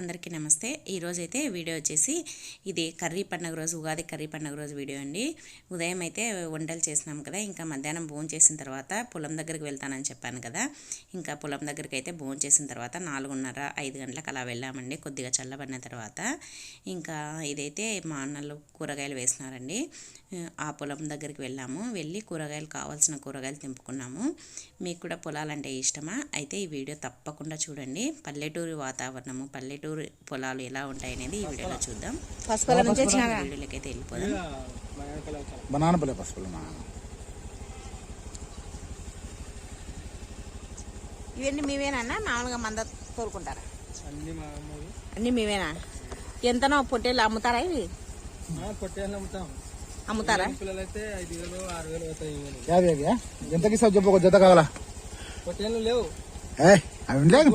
అందరికీ నమస్తే. ఈరోజైతే వీడియో వచ్చేసి ఇది కర్రీ పండుగ రోజు ఉగాది కర్రీ పండుగ రోజు వీడియో అండి. ఉదయం అయితే వంటలు చేసినాం కదా ఇంకా మధ్యాహ్నం భోజనం చేసిన తర్వాత పొలం దగ్గరికి వెళ్తానని చెప్పాను కదా. ఇంకా పొలం దగ్గరికి అయితే భోజనం చేసిన తర్వాత నాలుగున్నర ఐదు గంటలకు అలా వెళ్ళామండి కొద్దిగా చల్లబడిన తర్వాత. ఇంకా ఇదైతే మా అన్నలు కూరగాయలు వేసినారండి. ఆ పొలం దగ్గరికి వెళ్ళాము వెళ్ళి కూరగాయలు కావాల్సిన కూరగాయలు తెంపుకున్నాము. మీకు కూడా పొలాలంటే ఇష్టమా? అయితే ఈ వీడియో తప్పకుండా చూడండి. పల్లెటూరు వాతావరణము పల్లెటూరు పొలాలు ఎలా ఉంటాయి అనేది ఈ వీడియోలో చూద్దాం. వీడియోలోకి అయితే వెళ్ళిపోదాం. బనానా పల్లె ఇవన్నీ మీవేనా మామూలుగా మంద తోలుకుంటారా? అన్ని మామూలు అన్ని మీవేనా? ఎంతనో పొట్టేళ్ళు అమ్ముతారా ఇవి? పొట్టేళ్ళు అమ్ముతాం. అమ్ముతారా? ఎంతకి చెప్పు జత కావాలా? పొట్టేళ్ళు లేవు. అవి ఏ,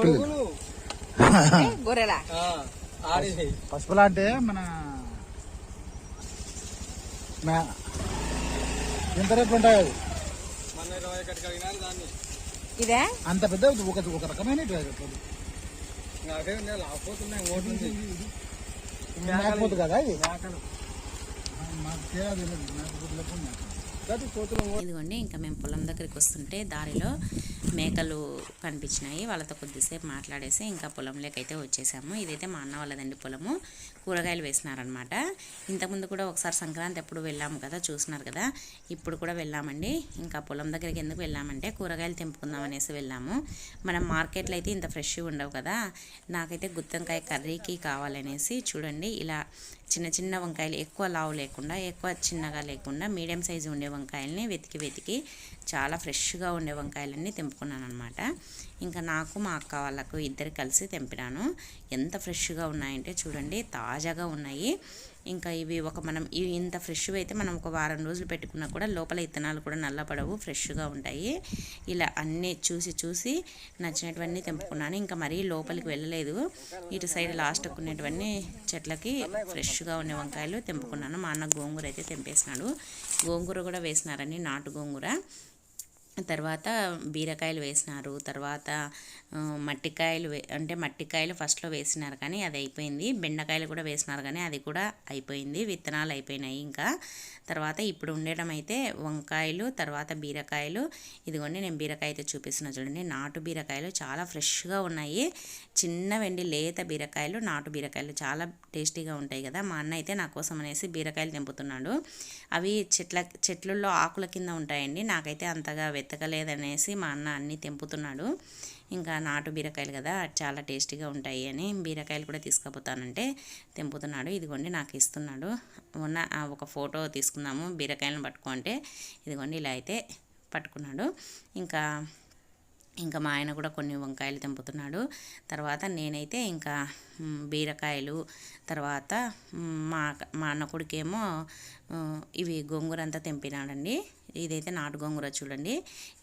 గొర్రెలా? పసుపులా అంటే మన ఎంత రేట్లు ఉంటాయి ఇదే? అంత పెద్ద ఒక ఒక రకమైన మేకపోతు కదా ఇది? మాకు తెలియదు. నాకు ఇదిగోండి ఇంకా మేము పొలం దగ్గరికి వస్తుంటే దారిలో మేకలు కనిపించినాయి. వాళ్ళతో కొద్దిసేపు మాట్లాడేసి ఇంకా పొలంలోకి అయితే వచ్చేసాము. ఇదైతే మా అన్న వాళ్ళదండి పొలము. కూరగాయలు వేసినారనమాట ఇంతకుముందు కూడా ఒకసారి సంక్రాంతి ఎప్పుడు వెళ్ళాము కదా చూసినారు కదా. ఇప్పుడు కూడా వెళ్ళామండి. ఇంకా పొలం దగ్గరికి ఎందుకు వెళ్ళామంటే కూరగాయలు తెంపుకుందాం అనేసి వెళ్ళాము. మనం మార్కెట్లో అయితే ఇంత ఫ్రెష్గా ఉండవు కదా. నాకైతే గుత్తంకాయ కర్రీకి కావాలనేసి చూడండి ఇలా చిన్న చిన్న వంకాయలు ఎక్కువ లావు లేకుండా ఎక్కువ చిన్నగా లేకుండా మీడియం సైజు ఉండే వంకాయల్ని వెతికి వెతికి చాలా ఫ్రెష్గా ఉండే వంకాయలన్నీ తెంపుకున్నాను అనమాట ఇంకా నాకు మా అక్క వాళ్ళకు ఇద్దరు కలిసి తెంపినాను. ఎంత ఫ్రెష్గా ఉన్నాయంటే చూడండి తాజాగా ఉన్నాయి. ఇంకా ఇవి ఒక మనం ఇవి ఇంత ఫ్రెష్గా అయితే మనం ఒక వారం రోజులు పెట్టుకున్నా కూడా లోపల ఇత్తనాలు కూడా నల్లపడవు ఫ్రెష్గా ఉంటాయి. ఇలా అన్నీ చూసి చూసి నచ్చినటువన్నీ తెంపుకున్నాను. ఇంకా మరీ లోపలికి వెళ్ళలేదు. ఇటు సైడ్ లాస్ట్ ఉన్నటువన్నీ చెట్లకి ఫ్రెష్గా ఉండే వంకాయలు తెంపుకున్నాను. మా అన్న గోంగూర అయితే తెంపేసినాడు. గోంగూర కూడా వేసినారండి నాటు గోంగూర. తర్వాత బీరకాయలు వేసినారు. తర్వాత మట్టికాయలు వే అంటే మట్టికాయలు ఫస్ట్లో వేసినారు కానీ అది అయిపోయింది. బెండకాయలు కూడా వేసినారు కానీ అది కూడా అయిపోయింది. విత్తనాలు అయిపోయినాయి ఇంకా. తర్వాత ఇప్పుడు ఉండడం అయితే వంకాయలు తర్వాత బీరకాయలు. ఇదిగోండి నేను బీరకాయ అయితే చూపిస్తున్నా చూడండి. నాటు బీరకాయలు చాలా ఫ్రెష్గా ఉన్నాయి. చిన్న వెండి లేత బీరకాయలు నాటు బీరకాయలు చాలా టేస్టీగా ఉంటాయి కదా. మా అన్న అయితే నా కోసం అనేసి బీరకాయలు తెంపుతున్నాడు. అవి చెట్ల చెట్లలో ఆకుల కింద ఉంటాయండి. నాకైతే అంతగా ఎత్తకలేదనేసి మా అన్న అన్నీ తెంపుతున్నాడు. ఇంకా నాటు బీరకాయలు కదా చాలా టేస్టీగా ఉంటాయి అని బీరకాయలు కూడా తీసుకుపోతానంటే తెంపుతున్నాడు. ఇదిగోండి నాకు ఇస్తున్నాడు. ఉన్న ఒక ఫోటో తీసుకుందాము బీరకాయలను పట్టుకో అంటే ఇదిగోండి ఇలా అయితే పట్టుకున్నాడు. ఇంకా ఇంకా మా ఆయన కూడా కొన్ని వంకాయలు తెంపుతున్నాడు. తర్వాత నేనైతే ఇంకా బీరకాయలు తర్వాత మా మా అన్న కొడుకేమో ఇవి గోంగూర అంతా తెంపినాడండి. ఇదైతే నాటు గోంగూర చూడండి.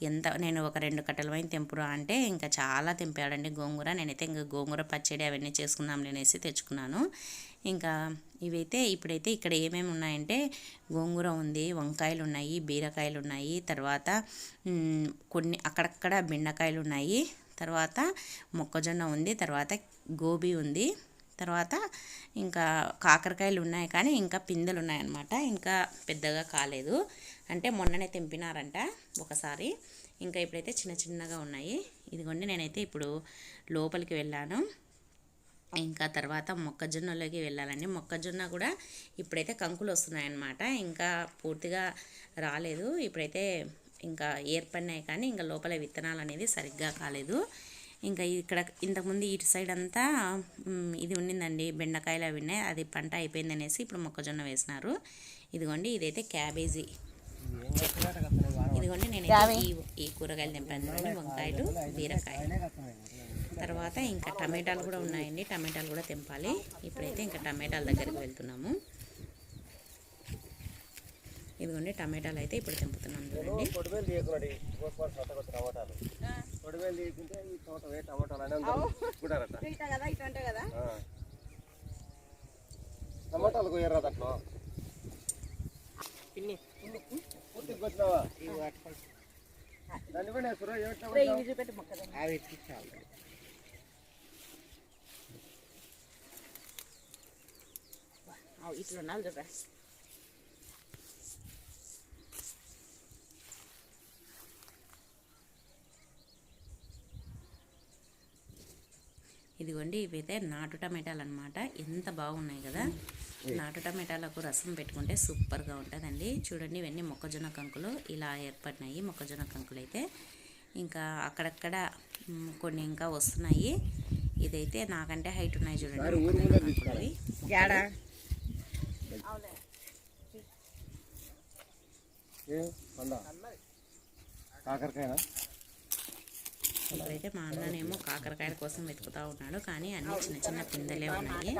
ఎంత నేను ఒక రెండు కట్టల పైన తెంపురా అంటే ఇంకా చాలా తెంపాడండి గోంగూర. నేనైతే ఇంకా గోంగూర పచ్చడి అవన్నీ చేసుకుందాం అనేసి తెచ్చుకున్నాను. ఇంకా ఇవైతే ఇప్పుడైతే ఇక్కడ ఏమేమి ఉన్నాయంటే గోంగూర ఉంది వంకాయలు ఉన్నాయి బీరకాయలు ఉన్నాయి తర్వాత కొన్ని అక్కడక్కడ బెండకాయలు ఉన్నాయి తర్వాత మొక్కజొన్న ఉంది తర్వాత గోబీ ఉంది తర్వాత ఇంకా కాకరకాయలు ఉన్నాయి కానీ ఇంకా పిందెలు ఉన్నాయన్నమాట ఇంకా పెద్దగా కాలేదు. అంటే మొన్ననే తెంపినారంట ఒకసారి ఇంకా ఇప్పుడైతే చిన్న చిన్నగా ఉన్నాయి. ఇదిగోండి నేనైతే ఇప్పుడు లోపలికి వెళ్ళాను. ఇంకా తర్వాత మొక్కజొన్నలోకి వెళ్ళాలండి. మొక్కజొన్న కూడా ఇప్పుడైతే కంకులు వస్తున్నాయన్నమాట. ఇంకా పూర్తిగా రాలేదు. ఇప్పుడైతే ఇంకా ఏర్పడినాయి కానీ ఇంకా లోపల విత్తనాలు అనేది సరిగ్గా కాలేదు. ఇంకా ఇక్కడ ఇంతకుముందు ఇటు సైడ్ అంతా ఇది ఉండిందండి బెండకాయలు అవి ఉన్నాయి. అది పంట అయిపోయింది అనేసి ఇప్పుడు మొక్కజొన్న వేసినారు. ఇదిగోండి ఇదైతే క్యాబేజీ ఇదిగోండి నేను ఈ ఈ కూరగాయలు తెంపాను. వంకాయలు బీరకాయ తర్వాత ఇంకా టమాటాలు కూడా ఉన్నాయండి. టమాటాలు కూడా తెంపాలి. ఇప్పుడైతే ఇంకా టమాటాల దగ్గరికి వెళ్తున్నాము. ఇదిగోండి టమాటాలు అయితే ఇప్పుడు తెంపుతున్నాం చూడండి. టమాటాలు పొడివేలు తీయకుంటే ఈ తోట వే టమాటాలు అని అందరూ తీసుకుంటారట కదా ఇటు అంటే కదా ఆ. టమాటాలు? కొయ్యరా అట్లా దాన్ని కూడా ఏమిటా అవి ఎక్కించాలి ఇట్లా ఉండాలి చూడరా ఇదిగోండి ఇవైతే నాటు టమాటాలు అనమాట ఎంత బాగున్నాయి కదా. నాటు టమాటాలకు రసం పెట్టుకుంటే సూపర్గా ఉంటుందండి. చూడండి ఇవన్నీ మొక్కజొన్న కంకులు ఇలా ఏర్పడినాయి మొక్కజొన్న కంకులు అయితే ఇంకా అక్కడక్కడ కొన్ని ఇంకా వస్తున్నాయి. ఇదైతే నాకంటే హైట్ ఉన్నాయి చూడండి మొక్కజొన్న కంకులు ఇవి. యాడా ఏ పండ కాకరకాయనా? ఇప్పుడైతే మా అన్ననేమో కాకరకాయల కోసం వెతుకుతా ఉన్నాడు కానీ అన్ని చిన్న చిన్న పిందెలే ఉన్నాయి.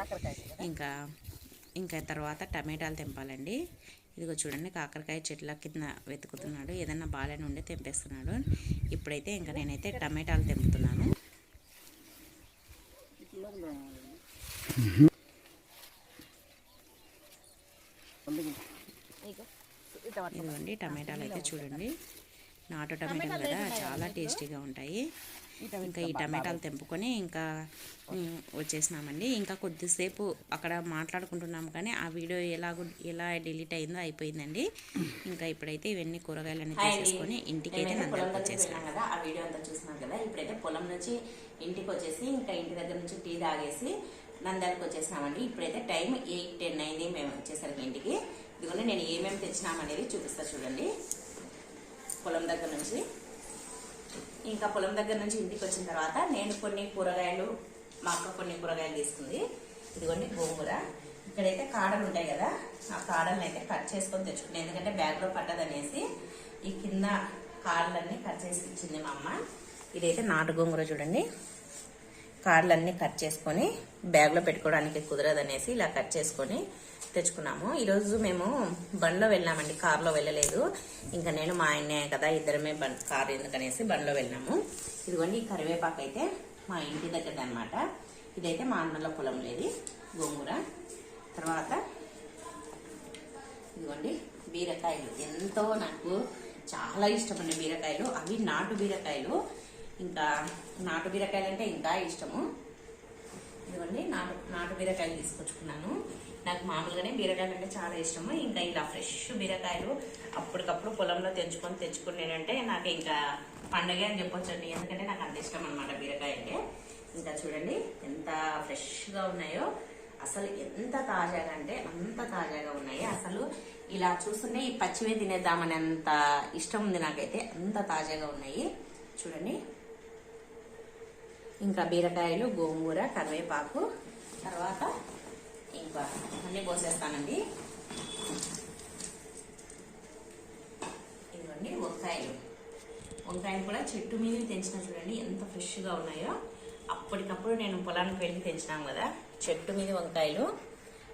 ఇంకా ఇంకా తర్వాత టమాటాలు తెంపాలండి. ఇదిగో చూడండి కాకరకాయ చెట్ల కింద వెతుకుతున్నాడు. ఏదన్నా బాగానే ఉండే తెంపేస్తున్నాడు. ఇప్పుడైతే ఇంకా నేనైతే టమాటాలు తెంపుతున్నాను. ఇదిగోండి టమాటాలు అయితే చూడండి. నాటు టమాటాలు కదా చాలా టేస్టీగా ఉంటాయి. ఇంకా ఈ టమాటాలు తెంపుకొని ఇంకా వచ్చేసినామండి. ఇంకా కొద్దిసేపు అక్కడ మాట్లాడుకుంటున్నాము కానీ ఆ వీడియో ఎలాగో ఎలా డిలీట్ అయిందో అయిపోయిందండి. ఇంకా ఇప్పుడైతే ఇవన్నీ కూరగాయలన్నీ తీసేసుకొని ఇంటికి అయితే నందరికి వచ్చేసినాం. కదా ఆ వీడియో అంతా చూసినాం కదా. ఇప్పుడైతే పొలం నుంచి ఇంటికి వచ్చేసి ఇంకా ఇంటి దగ్గర నుంచి టీ తాగేసి నందరికి వచ్చేసినామండి. ఇప్పుడైతే టైం ఎయిట్ టెన్ అయింది. మేము వచ్చేసరికి ఇంటికి. ఇదిగోండి నేను ఏమేమి తెచ్చినామనేది చూపిస్తా చూడండి. పొలం దగ్గర నుంచి. ఇంకా పొలం దగ్గర నుంచి ఇంటికి వచ్చిన తర్వాత నేను కొన్ని కూరగాయలు మా అక్క కొన్ని కూరగాయలు తీసుకుంది. ఇదిగోండి గోంగూర. ఇక్కడైతే కాడలు ఉంటాయి కదా ఆ కాడలను అయితే కట్ చేసుకొని తెచ్చుకున్నాను. ఎందుకంటే బ్యాగ్లో పట్టదనేసి ఈ కింద కాడలన్నీ కట్ చేసి ఇచ్చింది మా అమ్మ. ఇదైతే నాటు గోంగూర చూడండి. కార్లన్నీ కట్ చేసుకొని బ్యాగ్లో పెట్టుకోవడానికి కుదరదనేసి ఇలా కట్ చేసుకొని తెచ్చుకున్నాము. ఈరోజు మేము బండ్లో వెళ్ళామండి కార్లో వెళ్ళలేదు. ఇంకా నేను మా ఆయన కదా ఇద్దరమే బండ్ కార్ ఎందుకనేసి బండ్లో వెళ్ళాము. ఇదిగోండి ఈ కరివేపాకు అయితే మా ఇంటి దగ్గర అనమాట ఇదైతే మా అన్నల పొలం లేదు గోంగూర. తర్వాత ఇదిగోండి బీరకాయలు. ఎంతో నాకు చాలా ఇష్టమైన బీరకాయలు. అవి నాటు బీరకాయలు. ఇంకా నాటు బీరకాయలు అంటే ఇంకా ఇష్టము. ఇదిగోండి నాటు నాటు బీరకాయలు తీసుకొచ్చుకున్నాను. నాకు మామూలుగానే బీరకాయలు అంటే చాలా ఇష్టము. ఇంకా ఇలా ఫ్రెష్ బీరకాయలు అప్పటికప్పుడు పొలంలో తెంచుకొని తెచ్చుకునేటంటే నాకు ఇంకా పండగ అని చెప్పొచ్చండి. ఎందుకంటే నాకు అంత ఇష్టం అనమాట బీరకాయ అంటే ఇంకా చూడండి ఎంత ఫ్రెష్గా ఉన్నాయో. అసలు ఎంత తాజాగా అంటే అంత తాజాగా ఉన్నాయి. అసలు ఇలా చూస్తుంటే ఈ పచ్చివే తినేద్దామని అంత ఇష్టం ఉంది నాకైతే. అంత తాజాగా ఉన్నాయి. చూడండి ఇంకా బీరకాయలు గోంగూర కరివేపాకు తర్వాత ఇంకా అన్నీ పోసేస్తానండి. ఇదిగోండి వంకాయలు. వంకాయలు కూడా చెట్టు మీద తెంచిన చూడండి ఎంత ఫ్రెష్గా ఉన్నాయో. అప్పటికప్పుడు నేను పొలానికి వెళ్ళి తెంచినాం కదా చెట్టు మీద వంకాయలు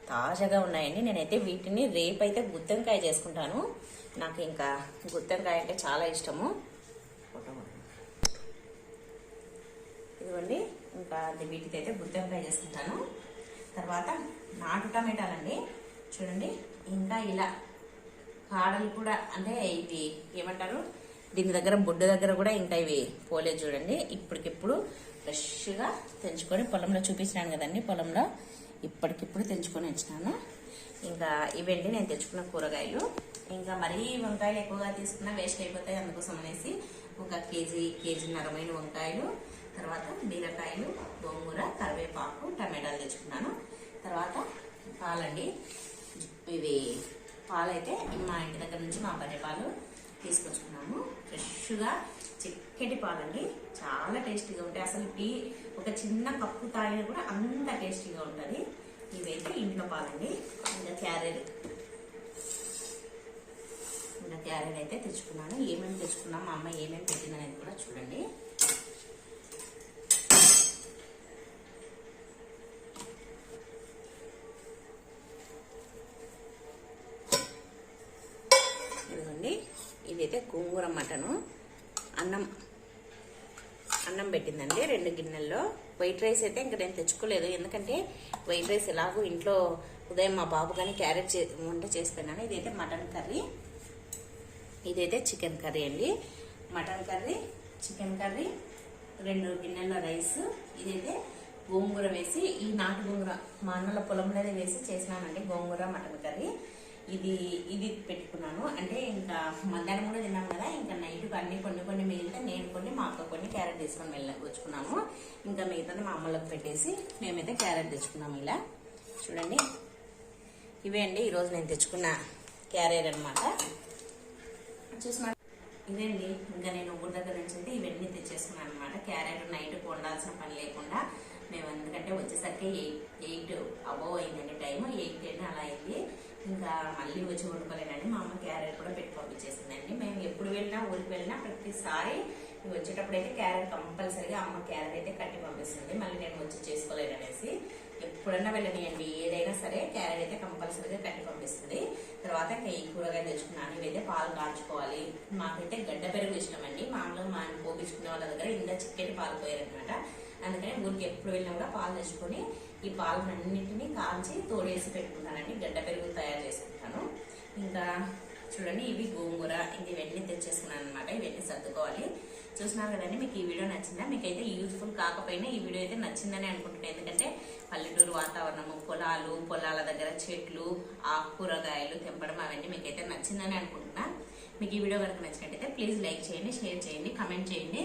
తాజాగా ఉన్నాయండి. నేనైతే వీటిని రేపైతే గుత్తంకాయ చేసుకుంటాను. నాకు ఇంకా గుత్తంకాయ అంటే చాలా ఇష్టము ఫోటో కొట్టు. ఇదిగోండి ఇంకా వీటికి వీటితో అయితే గుత్తెంకాయ చేసుకుంటాను. తర్వాత నాటు టమాటాలండి. చూడండి ఇంకా ఇలా కాడలు కూడా అంటే ఇవి ఏమంటారు? దీని దగ్గర బొడ్డు దగ్గర కూడా ఇంకా ఇవి పోలేదు చూడండి. ఇప్పటికిప్పుడు ఫ్రెష్గా తెంచుకొని పొలంలో చూపించినాను కదండి పొలంలో. ఇప్పటికిప్పుడు తెంచుకొని వచ్చినాను. ఇంకా ఇవండి నేను తెచ్చుకున్న కూరగాయలు. ఇంకా మరీ వంకాయలు ఎక్కువగా తీసుకున్నా వేస్ట్ అయిపోతాయి అందుకోసం అనేసి ఒక కేజీ కేజీన్నరమైన వంకాయలు. తర్వాత బీరకాయలు గోంగూర కరివేపాకు టమాటాలు తెచ్చుకున్నాను. తర్వాత పాలండి. ఇవి పాలైతే మా ఇంటి దగ్గర నుంచి మా బర్రె పాలు తీసుకొచ్చుకున్నాము. ఫ్రెష్గా చిక్కటి పాలండి. చాలా టేస్టీగా ఉంటాయి. అసలు టీ ఒక చిన్న కప్పు తాగినా కూడా అంత టేస్టీగా ఉంటుంది. ఇవైతే ఇంట్లో పాలండి. ఇంకా క్యారెట్. ఇంకా క్యారెట్ అయితే తెచ్చుకున్నాను. ఏమేమి తెచ్చుకున్నాం? మా అమ్మ ఏమేమి పెట్టిందనేది కూడా చూడండి ఇదిగోండి ఇదైతే గోంగూర మటను అన్నం అన్నం పెట్టిందండి రెండు గిన్నెల్లో. వైట్ రైస్ అయితే ఇంకా నేను తెచ్చుకోలేదు. ఎందుకంటే వైట్ రైస్ ఎలాగో ఇంట్లో ఉదయం మా బాబు కానీ క్యారెట్ చే వంట చేసి పెట్టాను. ఇదైతే మటన్ కర్రీ. ఇదైతే చికెన్ కర్రీ అండి. మటన్ కర్రీ చికెన్ కర్రీ రెండు గిన్నెల రైస్ ఇదైతే గోంగూర వేసి ఈ నాటు గోంగూర మా అన్నల పొలంలోనే వేసి చేసినానండి గోంగూర మటన్ కర్రీ. ఇది ఇది పెట్టుకున్నాను. అంటే ఇంకా మధ్యాహ్నం కూడా తిన్నాం కదా ఇంకా నైట్ అన్ని కొన్ని కొన్ని మిగిలితే నేను కొన్ని మా అక్క కొన్ని క్యారెట్ తీసుకొని వెళ్ళ వచ్చుకున్నాము ఇంకా మిగతాది మా అమ్మలకు పెట్టేసి మేమైతే క్యారెట్ తెచ్చుకున్నాము ఇలా. చూడండి. ఇవే అండి ఈరోజు నేను తెచ్చుకున్న క్యారెట్ అనమాట చూసిన ఇదండి ఇంకా నేను ఊరి దగ్గర నుంచి అయితే ఇవన్నీ తెచ్చేసుకున్నాను అనమాట క్యారెట్ నైట్ కొండాల్సిన పని లేకుండా మేము ఎందుకంటే వచ్చేసరికి ఎయిట్ ఎయిట్ అబోవ్ అయిందండి టైం ఎయిట్ టెన్ అలా అయింది. ఇంకా మళ్ళీ వచ్చి వండుకోలేనండి. మా అమ్మ క్యారెట్ కూడా పెట్టి పంపించేసిందండి. మేము ఎప్పుడు వెళ్ళినా ఊరికి వెళ్ళినా ప్రతిసారి వచ్చేటప్పుడైతే వచ్చేటప్పుడు అయితే క్యారెట్ కంపల్సరీగా అమ్మ క్యారెట్ అయితే కట్టి పంపిస్తుంది. మళ్ళీ నేను వచ్చి చేసుకోలేను అనేసి ఎప్పుడన్నా వెళ్ళనియండి. ఏదైనా సరే క్యారెట్ అయితే కంపల్సరీగా కట్టి పంపిస్తుంది. తర్వాత ఇంకా ఈ కూరగాయలు తెచ్చుకున్నాను. ఇవైతే పాలు కాల్చుకోవాలి. మాకైతే గడ్డ పెరుగు ఇష్టం అండి మామూలుగా మా పోపించుకునే వాళ్ళ దగ్గర ఇంత చిక్కటి పాలు పోయారనమాట అందుకని ఊరికి ఎప్పుడు వెళ్ళినా కూడా పాలు తెచ్చుకొని ఈ పాలనన్నింటినీ కాల్చి తోడేసి పెట్టుకుంటానండి గడ్డ పెరుగు తయారు చేసుకుంటాను. ఇంకా చూడండి ఇవి గోంగూర ఇంక ఇవన్నీ తెచ్చేసుకున్నాను అనమాట ఇవన్నీ సర్దుకోవాలి. చూసినారు కదండి మీకు ఈ వీడియో నచ్చిందా? మీకైతే యూజ్ఫుల్ కాకపోయినా ఈ వీడియో అయితే నచ్చిందని అనుకుంటున్నాను ఎందుకంటే పల్లెటూరు వాతావరణము పొలాలు పొలాల దగ్గర చెట్లు ఆకుకూరగాయలు తెంపడం అవన్నీ మీకైతే నచ్చిందని అనుకుంటున్నా. మీకు ఈ వీడియో కనుక నచ్చినట్టయితే ప్లీజ్ లైక్ చేయండి షేర్ చేయండి కమెంట్ చేయండి.